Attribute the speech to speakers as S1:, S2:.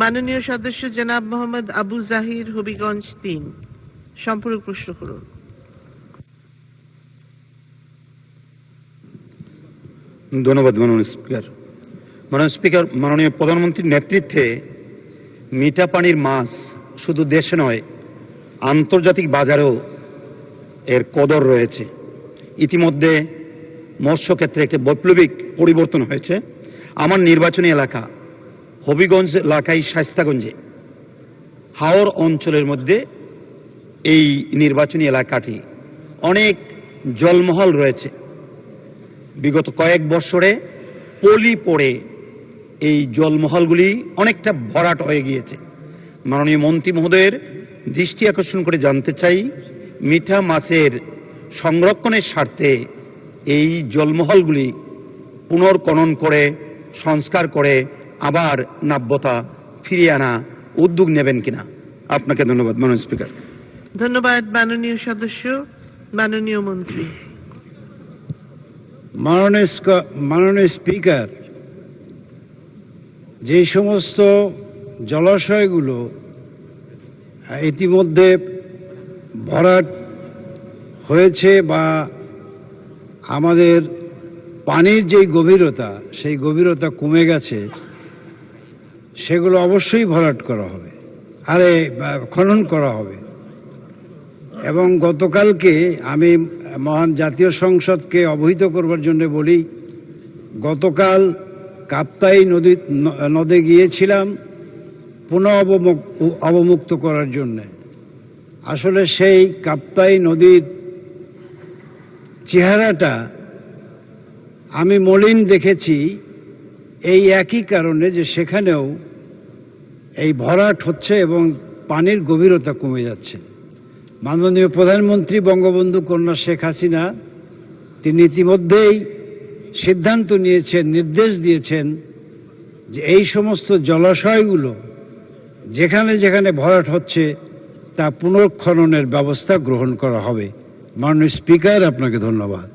S1: মাননীয় সদস্য জনাব মোহাম্মদ আবু জাহির হবিগঞ্জ তিন। সম্পূরক প্রশ্ন করুন।
S2: ধন্যবাদ মাননীয় স্পিকার। মাননীয় স্পিকার, মাননীয় প্রধানমন্ত্রীর নেতৃত্বে মিঠা পানির মাছ শুধু দেশে নয়, আন্তর্জাতিক বাজারেও এর কদর রয়েছে। ইতিমধ্যে মৎস্য ক্ষেত্রে একটি বৈপ্লবিক পরিবর্তন হয়েছে। আমার নির্বাচনী এলাকা হবিগঞ্জ এলাকায় শাস্তাগঞ্জে হাওর অঞ্চলের মধ্যে এই নির্বাচনী এলাকাটি অনেক জলমহল রয়েছে। বিগত কয়েক বছরে পলি পড়ে এই জলমহলগুলি অনেকটা ভরাট হয়ে গিয়েছে। মাননীয় মন্ত্রী মহোদয়ের দৃষ্টি আকর্ষণ করে জানতে চাই, মিঠা মাছের সংরক্ষণের স্বার্থে এই জলমহলগুলি পুনর্কনন করে, সংস্কার করে আবার নাব্যতা ফিরিয়ে আনা উদ্যোগ নেবেন কিনা? আপনাকে ধন্যবাদ মাননীয় স্পিকার।
S1: ধন্যবাদ মাননীয় সদস্য মাননীয় মন্ত্রী।
S3: মাননীয় মাননীয় স্পিকার যে সমস্ত জলাশয়গুলো ইতিমধ্যে ভরাট হয়েছে বা আমাদের পানির যেই গভীরতা সেই গভীরতা কমে গেছে সেগুলো অবশ্যই ভরাট করা হবে। আরে খনন করা হবে। এবং গতকালকে আমি মহান জাতীয় সংসদকে অবহিত করবার জন্য বলি, গতকাল কাপ্তাই নদী, নদে গিয়েছিলাম পুনঃ অবমুক, অবমুক্ত করার জন্যে। আসলে সেই কাপ্তাই নদীর চেহারাটা আমি মলিন দেখেছি, এই একই কারণে যে সেখানেও এই ভরাট হচ্ছে এবং পানির গভীরতা কমে যাচ্ছে। মাননীয় প্রধানমন্ত্রী বঙ্গবন্ধু কন্যা শেখ হাসিনা, তিনি ইতিমধ্যেই সিদ্ধান্ত নিয়েছেন, নির্দেশ দিয়েছেন যে এই সমস্ত জলাশয়গুলো যেখানে যেখানে ভরাট হচ্ছে, তা পুনর্খননের ব্যবস্থা গ্রহণ করা হবে। মাননীয় স্পিকার, আপনাকে ধন্যবাদ।